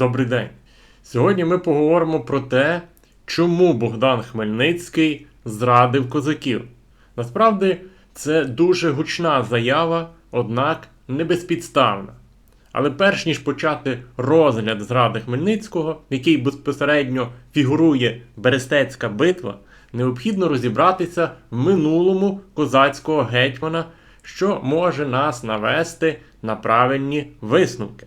Добрий день. Сьогодні ми поговоримо про те, чому Богдан Хмельницький зрадив козаків. Насправді, це дуже гучна заява, однак не безпідставна. Але перш ніж почати розгляд зради Хмельницького, в який безпосередньо фігурує Берестецька битва, необхідно розібратися в минулому козацького гетьмана, що може нас навести на правильні висновки.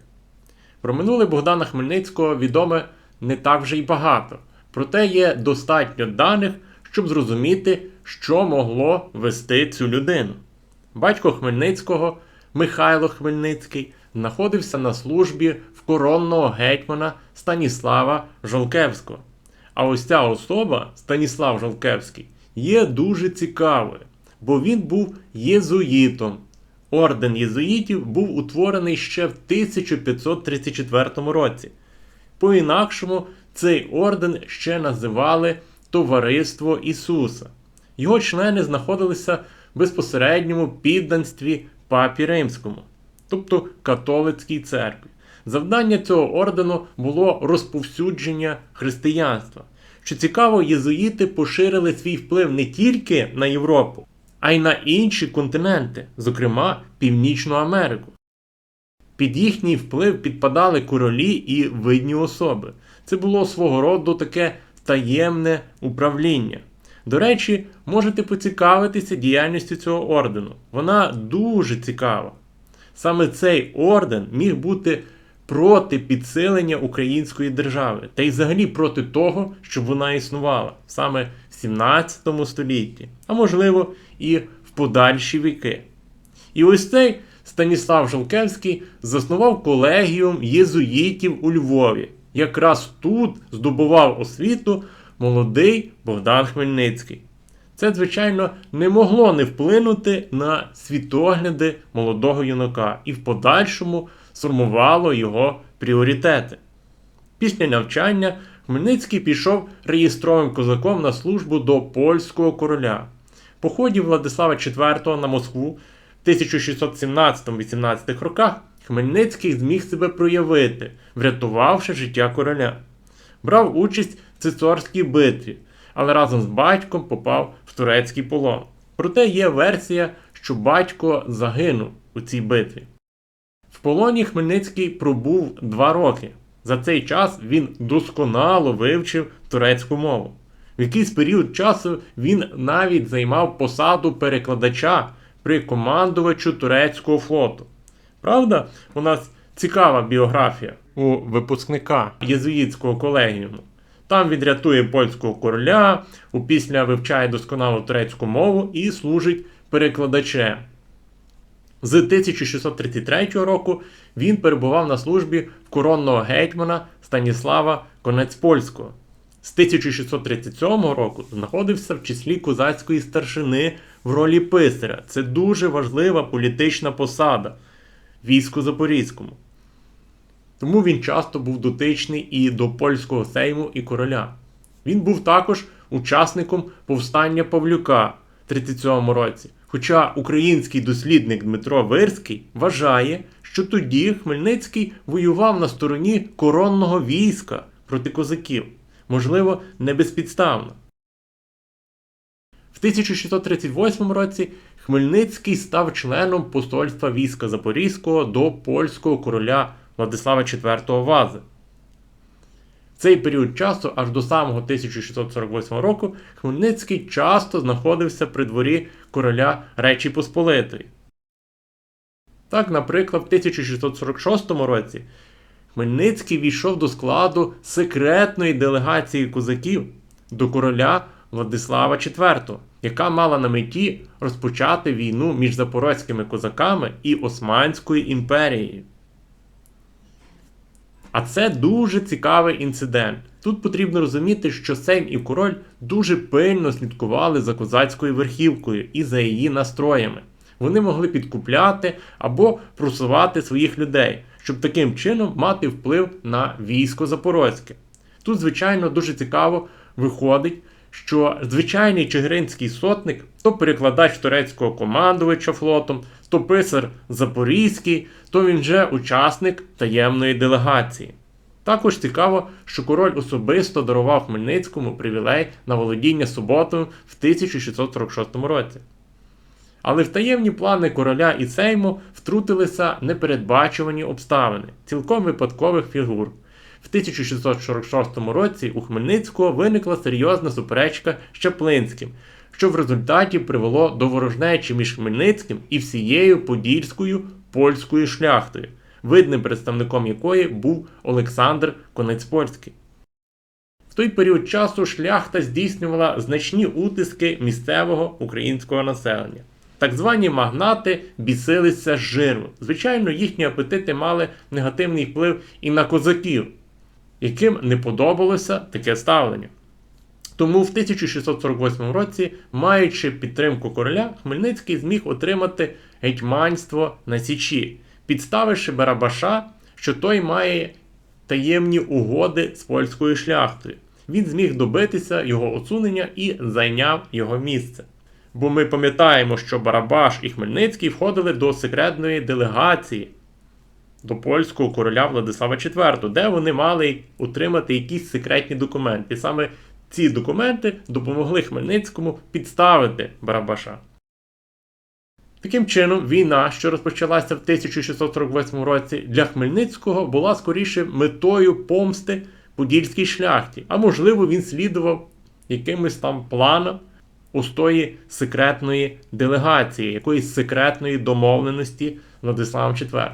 Про минуле Богдана Хмельницького відоме не так вже й багато, проте є достатньо даних, щоб зрозуміти, що могло вести цю людину. Батько Хмельницького, Михайло Хмельницький, знаходився на службі в коронного гетьмана Станіслава Жолкевського. А ось ця особа, Станіслав Жолкевський, є дуже цікавою, бо він був єзуїтом. Орден єзуїтів був утворений ще в 1534 році. По-інакшому, цей орден ще називали Товариство Ісуса. Його члени знаходилися в безпосередньому підданстві Папі Римському, тобто католицькій церкві. Завдання цього ордену було розповсюдження християнства. Що цікаво, єзуїти поширили свій вплив не тільки на Європу, а й на інші континенти, зокрема Північну Америку. Під їхній вплив підпадали королі і видні особи. Це було свого роду таке таємне управління. До речі, можете поцікавитися діяльністю цього ордену. Вона дуже цікава. Саме цей орден міг бути проти підсилення української держави, та й взагалі проти того, щоб вона існувала саме в 17 столітті, а можливо і в подальші віки. І ось цей Станіслав Жолкевський заснував колегіум єзуїтів у Львові. Якраз тут здобував освіту молодий Богдан Хмельницький. Це, звичайно, не могло не вплинути на світогляди молодого юнака і в подальшому сформувало його пріоритети. Після навчання Хмельницький пішов реєстровим козаком на службу до польського короля. По ході Владислава IV на Москву в 1617-18 роках Хмельницький зміг себе проявити, врятувавши життя короля. Брав участь в цицорській битві, але разом з батьком попав в турецький полон. Проте є версія, що батько загинув у цій битві. Полоні Хмельницький пробув два роки. За цей час він досконало вивчив турецьку мову. В якийсь період часу він навіть займав посаду перекладача при командувачу турецького флоту. Правда, у нас цікава біографія у випускника єзуїтського колегіуму. Там він рятує польського короля, опісля вивчає досконало турецьку мову і служить перекладачем. З 1633 року він перебував на службі в коронного гетьмана Станіслава Конецпольського. З 1637 року знаходився в числі козацької старшини в ролі писаря. Це дуже важлива політична посада війську Запорізькому. Тому він часто був дотичний і до польського сейму і короля. Він був також учасником повстання Павлюка в 37 році. Хоча український дослідник Дмитро Вирський вважає, що тоді Хмельницький воював на стороні коронного війська проти козаків, можливо, не безпідставно. В 1638 році Хмельницький став членом посольства війська Запорізького до польського короля Владислава IV Вази. Цей період часу, аж до самого 1648 року, Хмельницький часто знаходився при дворі короля Речі Посполитої. Так, наприклад, в 1646 році Хмельницький війшов до складу секретної делегації козаків до короля Владислава IV, яка мала на меті розпочати війну між запорозькими козаками і Османською імперією. А це дуже цікавий інцидент. Тут потрібно розуміти, що Сейм і король дуже пильно слідкували за козацькою верхівкою і за її настроями. Вони могли підкупляти або просувати своїх людей, щоб таким чином мати вплив на військо Запорозьке. Тут, звичайно, дуже цікаво виходить, що звичайний чигиринський сотник, то перекладач турецького командувача флотом, то писар Запорізький, то він же учасник таємної делегації. Також цікаво, що король особисто дарував Хмельницькому привілей на володіння суботою в 1646 році. Але в таємні плани короля і Сейму втрутилися непередбачувані обставини, цілком випадкових фігур. В 1646 році у Хмельницького виникла серйозна суперечка з Чаплинським, що в результаті привело до ворожнечі між Хмельницьким і всією подільською польською шляхтою, видним представником якої був Олександр Конецпольський. В той період часу шляхта здійснювала значні утиски місцевого українського населення. Так звані магнати бісилися з жиру. Звичайно, їхні апетити мали негативний вплив і на козаків, яким не подобалося таке ставлення. Тому в 1648 році, маючи підтримку короля, Хмельницький зміг отримати гетьманство на Січі, підставивши Барабаша, що той має таємні угоди з польською шляхтою. Він зміг добитися його осунення і зайняв його місце. Бо ми пам'ятаємо, що Барабаш і Хмельницький входили до секретної делегації до польського короля Владислава IV, де вони мали отримати якісь секретні документи. І саме ці документи допомогли Хмельницькому підставити Барабаша. Таким чином, війна, що розпочалася в 1648 році, для Хмельницького була скоріше метою помсти подільській шляхті, а можливо, він слідував якимось там планам устої секретної делегації, якоїсь секретної домовленості Владиславом IV.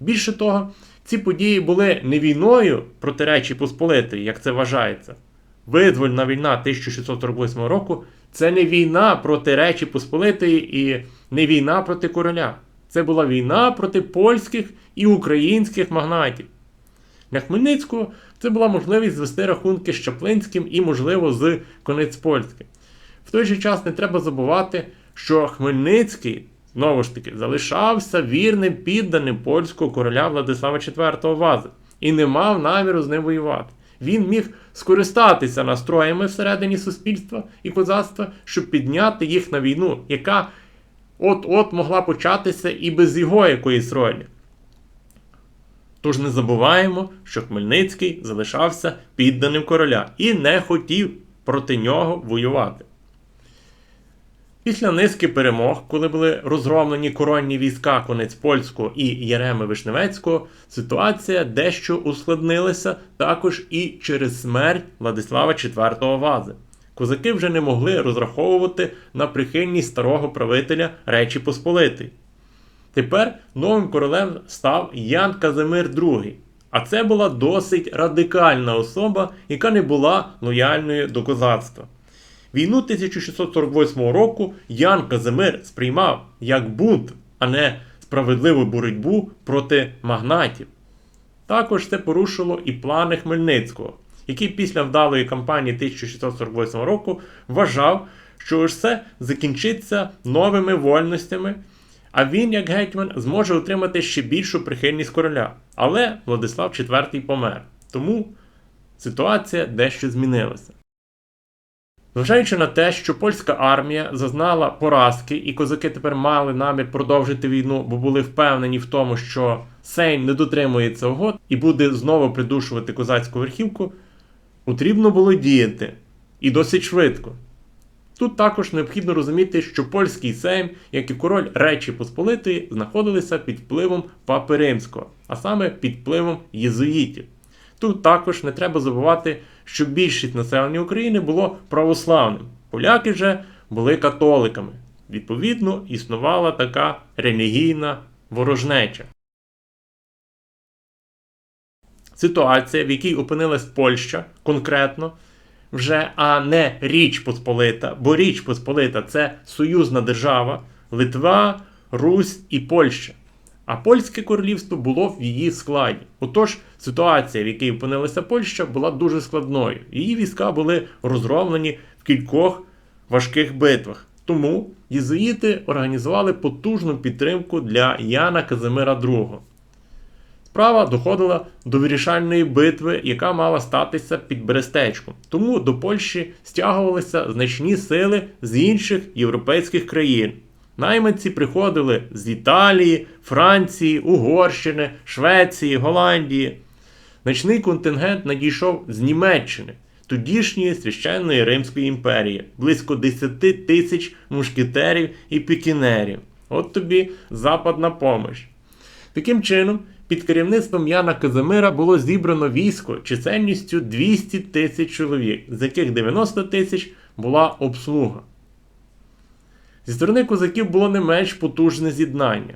Більше того, ці події були не війною проти Речі Посполитої, як це вважається. Визвольна війна 1648 року це не війна проти Речі Посполитої і не війна проти короля. Це була війна проти польських і українських магнатів. Для Хмельницького це була можливість звести рахунки з Чаплинським і, можливо, з Конецпольським. В той же час не треба забувати, що Хмельницький, знову ж таки, залишався вірним підданим польського короля Владислава IV Вази і не мав наміру з ним воювати. Він міг скористатися настроями всередині суспільства і козацтва, щоб підняти їх на війну, яка от-от могла початися і без його якоїсь ролі. Тож не забуваємо, що Хмельницький залишався підданим короля і не хотів проти нього воювати. Після низки перемог, коли були розгромлені коронні війська конець польського і Єреми Вишневецького, ситуація дещо ускладнилася також і через смерть Владислава IV Вази. Козаки вже не могли розраховувати на прихильність старого правителя Речі Посполитої. Тепер новим королем став Ян Казимир II, а це була досить радикальна особа, яка не була лояльною до козацтва. Війну 1648 року Ян Казимир сприймав як бунт, а не справедливу боротьбу проти магнатів. Також це порушило і плани Хмельницького, який після вдалої кампанії 1648 року вважав, що все закінчиться новими вольностями, а він, як гетьман, зможе отримати ще більшу прихильність короля. Але Владислав IV помер. Тому ситуація дещо змінилася. Зважаючи на те, що польська армія зазнала поразки, і козаки тепер мали намір продовжити війну, бо були впевнені в тому, що Сейм не дотримується угод і буде знову придушувати козацьку верхівку, потрібно було діяти і досить швидко. Тут також необхідно розуміти, що польський сейм, як і король Речі Посполитої, знаходилися під впливом Папи Римського, а саме під впливом єзуїтів. Тут також не треба забувати, що більшість населення України було православним. Поляки же були католиками. Відповідно, існувала така релігійна ворожнеча. Ситуація, в якій опинилась Польща конкретно, вже а не Річ Посполита, бо Річ Посполита це союзна держава Литва, Русь і Польща. А польське королівство було в її складі. Отож, ситуація, в якій опинилася Польща, була дуже складною. Її війська були розгромлені в кількох важких битвах. Тому єзуїти організували потужну підтримку для Яна Казимира II. Справа доходила до вирішальної битви, яка мала статися під Берестечком. Тому до Польщі стягувалися значні сили з інших європейських країн. Найманці приходили з Італії, Франції, Угорщини, Швеції, Голландії. Значний контингент надійшов з Німеччини, тодішньої священної Римської імперії, близько 10 тисяч мушкетерів і пікінерів. От тобі западна помощь. Таким чином, під керівництвом Яна Казимира було зібрано військо чисельністю 200 тисяч чоловік, з яких 90 тисяч була обслуга. Зі сторони козаків було не менш потужне з'єднання.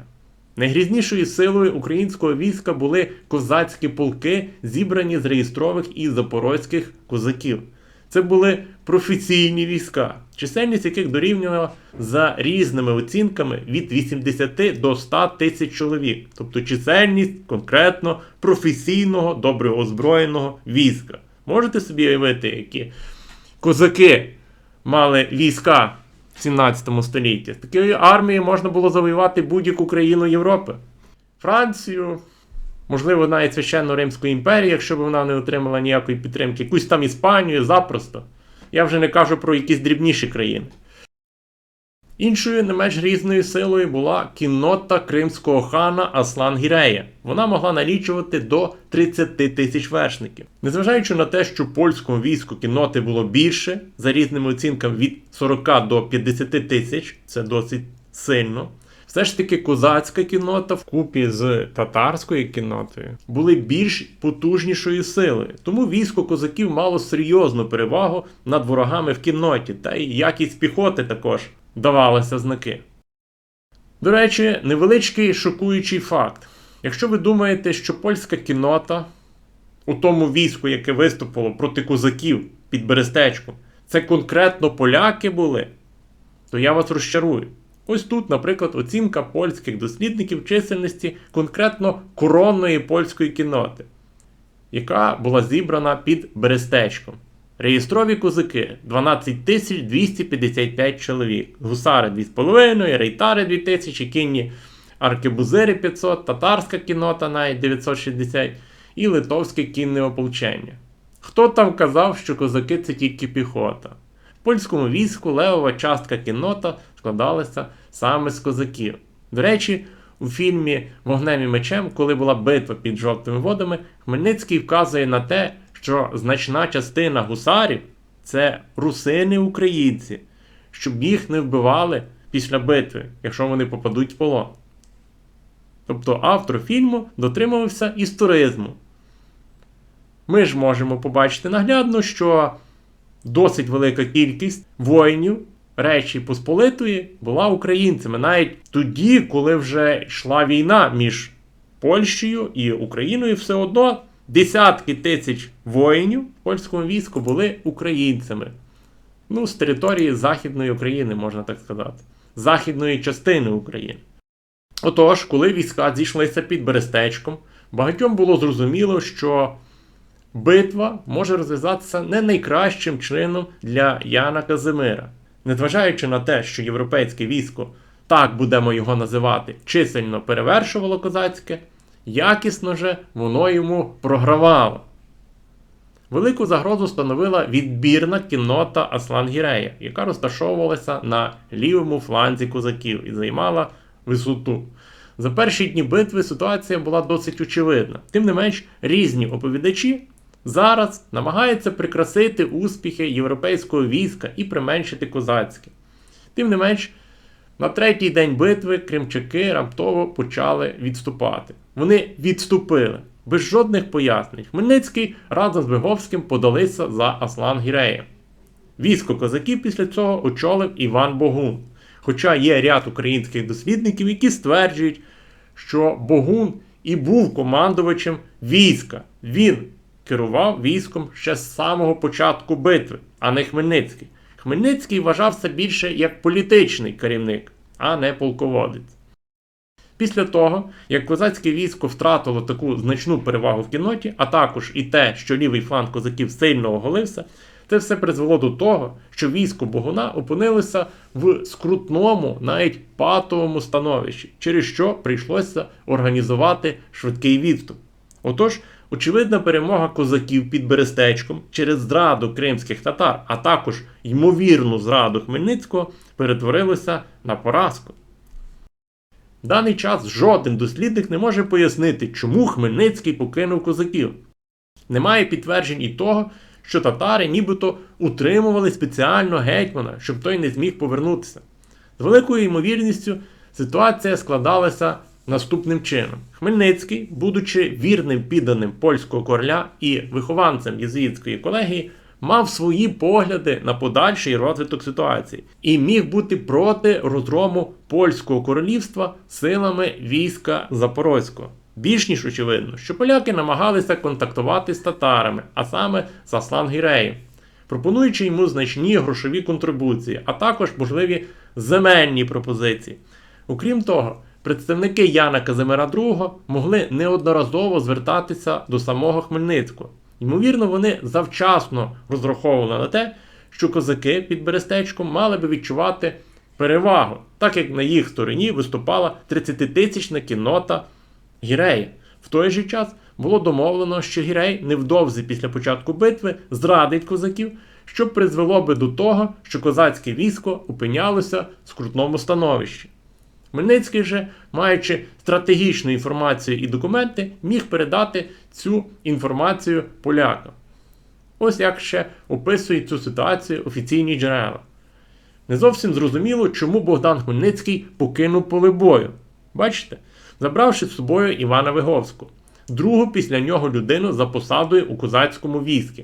Найгрізнішою силою українського війська були козацькі полки, зібрані з реєстрових і запорозьких козаків. Це були професійні війська, чисельність яких дорівнювала за різними оцінками від 80 до 100 тисяч чоловік, тобто чисельність конкретно професійного, добре озброєного війська. Можете собі уявити, які козаки мали війська 17 столітті. Такою армією можна було завоювати будь-яку країну Європи. Францію, можливо, навіть священну Римську імперію, якщо б вона не отримала ніякої підтримки, якусь там Іспанію запросто. Я вже не кажу про якісь дрібніші країни. Іншою не менш різною силою була кіннота кримського хана Аслан Гірея. Вона могла налічувати до 30 тисяч вершників. Незважаючи на те, що польському війську кінноти було більше, за різними оцінками від 40 до 50 тисяч, це досить сильно. Все ж таки козацька кіннота вкупі з татарською кіннотою були більш потужнішою силою. Тому військо козаків мало серйозну перевагу над ворогами в кінноті, та й якість піхоти також давалися знаки. До речі, невеличкий шокуючий факт. Якщо ви думаєте, що польська кіннота у тому війську, яке виступило проти козаків під Берестечком, це конкретно поляки були, то я вас розчарую. Ось тут, наприклад, оцінка польських дослідників чисельності конкретно коронної польської кінноти, яка була зібрана під Берестечком. Реєстрові козаки 12 255 чоловік, гусари 2,5, рейтари 2000, кінні аркебузири 500, татарська кіннота навіть 960 і литовське кінне ополчення. Хто там казав, що козаки це тільки піхота? В польському війську левова частка кіннота складалася саме з козаків. До речі, у фільмі Вогнем і мечем, коли була битва під жовтими водами, Хмельницький вказує на те, що значна частина гусарів це русини українці, щоб їх не вбивали після битви, якщо вони попадуть в полон. Тобто автор фільму дотримувався історизму. Ми ж можемо побачити наглядно, що досить велика кількість воїнів Речі Посполитої була українцями навіть тоді, коли вже йшла війна між Польщею і Україною, все одно десятки тисяч воїнів в польському війську були українцями. Ну, з території Західної України, можна так сказати, західної частини України. Отож, коли війська зійшлися під Берестечком, багатьом було зрозуміло, що битва може розв'язатися не найкращим чином для Яна Казимира. Незважаючи на те, що європейське військо, так будемо його називати, чисельно перевершувало козацьке, якісно же воно йому програвало. Велику загрозу становила відбірна кіннота Аслан Гірея, яка розташовувалася на лівому фланзі козаків і займала висоту. За перші дні битви ситуація була досить очевидна. Тим не менш, різні оповідачі зараз намагаються прикрасити успіхи європейського війська і применшити козацьке. Тим не менш, на третій день битви кримчаки раптово почали відступати. Вони відступили без жодних пояснень. Хмельницький разом з Виговським подалися за Аслан Гіреєм. Військо козаків після цього очолив Іван Богун. Хоча є ряд українських дослідників, які стверджують, що Богун і був командувачем війська. Він керував військом ще з самого початку битви, а не Хмельницький. Хмельницький вважався більше як політичний керівник, а не полководець. Після того, як козацьке військо втратило таку значну перевагу в кінноті, а також і те, що лівий фланг козаків сильно оголився, це все призвело до того, що військо Богуна опинилося в скрутному, навіть патовому становищі, через що прийшлося організувати швидкий відступ. Отож, очевидна перемога козаків під Берестечком через зраду кримських татар, а також ймовірну зраду Хмельницького, перетворилася на поразку. В даний час жоден дослідник не може пояснити, чому Хмельницький покинув козаків. Немає підтверджень і того, що татари нібито утримували спеціально гетьмана, щоб той не зміг повернутися. З великою ймовірністю ситуація складалася наступним чином: Хмельницький, будучи вірним підданим польського короля і вихованцем єзуїтської колегії, мав свої погляди на подальший розвиток ситуації і міг бути проти розгрому польського королівства силами війська Запорозького. Більш ніж очевидно, що поляки намагалися контактувати з татарами, а саме з Аслан Гіреєм, пропонуючи йому значні грошові контрибуції, а також можливі земельні пропозиції. Окрім того, представники Яна Казимира II могли неодноразово звертатися до самого Хмельницького. Ймовірно, вони завчасно розраховували на те, що козаки під Берестечком мали би відчувати перевагу, так як на їх стороні виступала 30-тисячна кіннота Гірея. В той же час було домовлено, що Гірей невдовзі після початку битви зрадить козаків, що призвело би до того, що козацьке військо опинялося в скрутному становищі. Хмельницький же, маючи стратегічну інформацію і документи, міг передати цю інформацію полякам. Ось як ще описують цю ситуацію офіційні джерела. Не зовсім зрозуміло, чому Богдан Хмельницький покинув поле бою. Бачите, забравши з собою Івана Виговську, другу після нього людину за посадою у козацькому війську.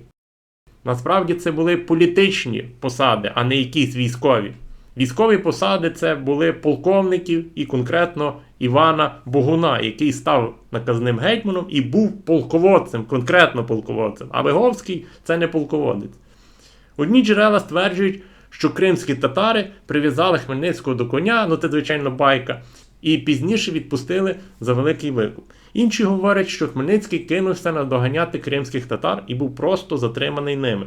Насправді це були політичні посади, а не якісь військові. Військові посади це були полковників і конкретно Івана Богуна, який став наказним гетьманом і був полководцем, конкретно полководцем. А Виговський це не полководець. Одні джерела стверджують, що кримські татари прив'язали Хмельницького до коня, ну це звичайно байка, і пізніше відпустили за великий викуп. Інші говорять, що Хмельницький кинувся наздоганяти кримських татар і був просто затриманий ними.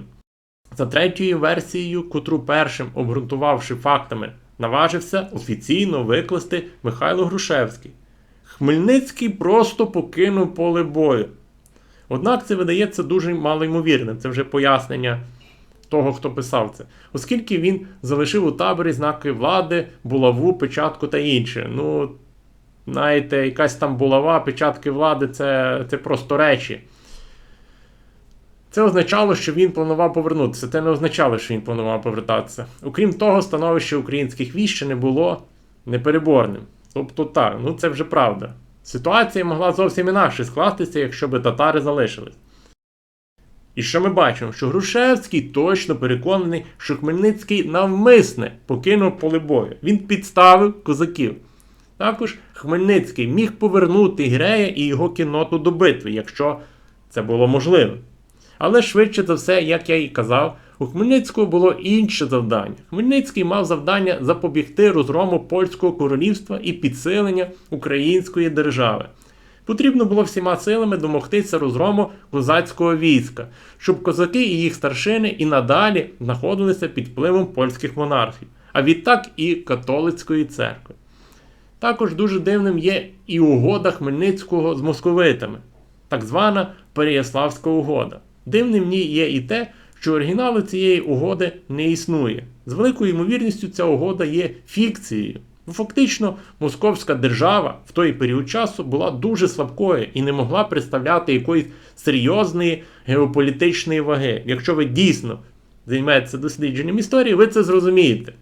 За третьою версією, котру першим обґрунтувавши фактами, наважився офіційно викласти Михайло Грушевський. Хмельницький просто покинув поле бою. Однак це видається дуже малоймовірним, це вже пояснення того, хто писав це, оскільки він залишив у таборі знаки влади, булаву, печатку та інше. Ну, знаєте, якась там булава, печатки влади це, це просто речі. Це означало, що він планував повернутися. Це не означало, що він планував повертатися. Окрім того, становище українських ще не було непереборним. Тобто так, ну це вже правда. Ситуація могла зовсім інакше скластися, якщо би татари залишились. І що ми бачимо? Що Грушевський точно переконаний, що Хмельницький навмисне покинув поле бою. Він підставив козаків. Також Хмельницький міг повернути Гірея і його кінноту до битви, якщо це було можливо. Але швидше за все, як я і казав, у Хмельницького було інше завдання. Хмельницький мав завдання запобігти розгрому польського королівства і підсилення української держави. Потрібно було всіма силами домогтися розгрому козацького війська, щоб козаки і їх старшини і надалі знаходилися під впливом польських монархів, а відтак і католицької церкви. Також дуже дивним є і угода Хмельницького з московитами, так звана Переяславська угода. Дивним в ній є і те, що оригіналу цієї угоди не існує. З великою ймовірністю ця угода є фікцією. Фактично, московська держава в той період часу була дуже слабкою і не могла представляти якоїсь серйозної геополітичної ваги. Якщо ви дійсно займетеся дослідженням історії, ви це зрозумієте.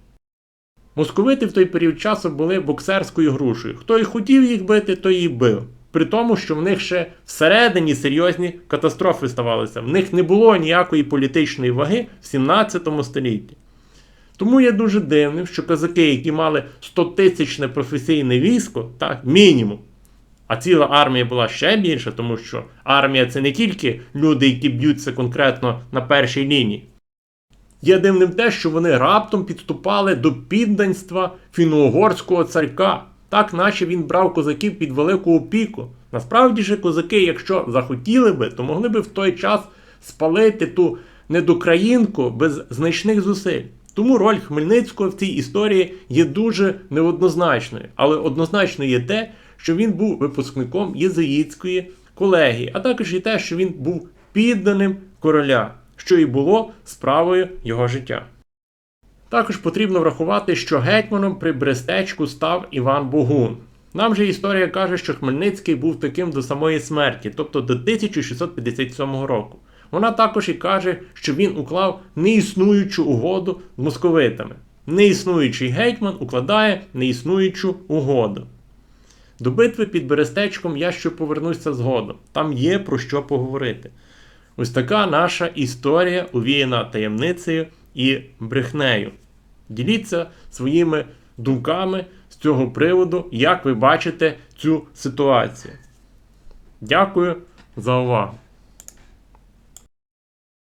Московити в той період часу були боксерською грушею. Хто і хотів їх бити, той їх бив. При тому, що в них ще всередині серйозні катастрофи ставалися. В них не було ніякої політичної ваги в 17 столітті. Тому є дуже дивним, що козаки, які мали 100-тисячне професійне військо, так, мінімум, а ціла армія була ще більша, тому що армія це не тільки люди, які б'ються конкретно на першій лінії. Є дивним те, що вони раптом підступали до підданства фіно-угорського царька, так наче він брав козаків під велику опіку. Насправді ж, козаки, якщо захотіли би, то могли би в той час спалити ту недокраїнку без значних зусиль. Тому роль Хмельницького в цій історії є дуже неоднозначною. Але однозначно є те, що він був випускником єзуїтської колегії, а також і те, що він був підданим короля, що і було справою його життя. Також потрібно врахувати, що гетьманом при Брестечку став Іван Богун. Нам же історія каже, що Хмельницький був таким до самої смерті, тобто до 1657 року. Вона також і каже, що він уклав неіснуючу угоду з московитами. Неіснуючий гетьман укладає неіснуючу угоду. До битви під Берестечком я ще повернуся згодом. Там є про що поговорити. Ось така наша історія, увіяна таємницею і брехнею. Діліться своїми думками з цього приводу, як ви бачите цю ситуацію. Дякую за увагу.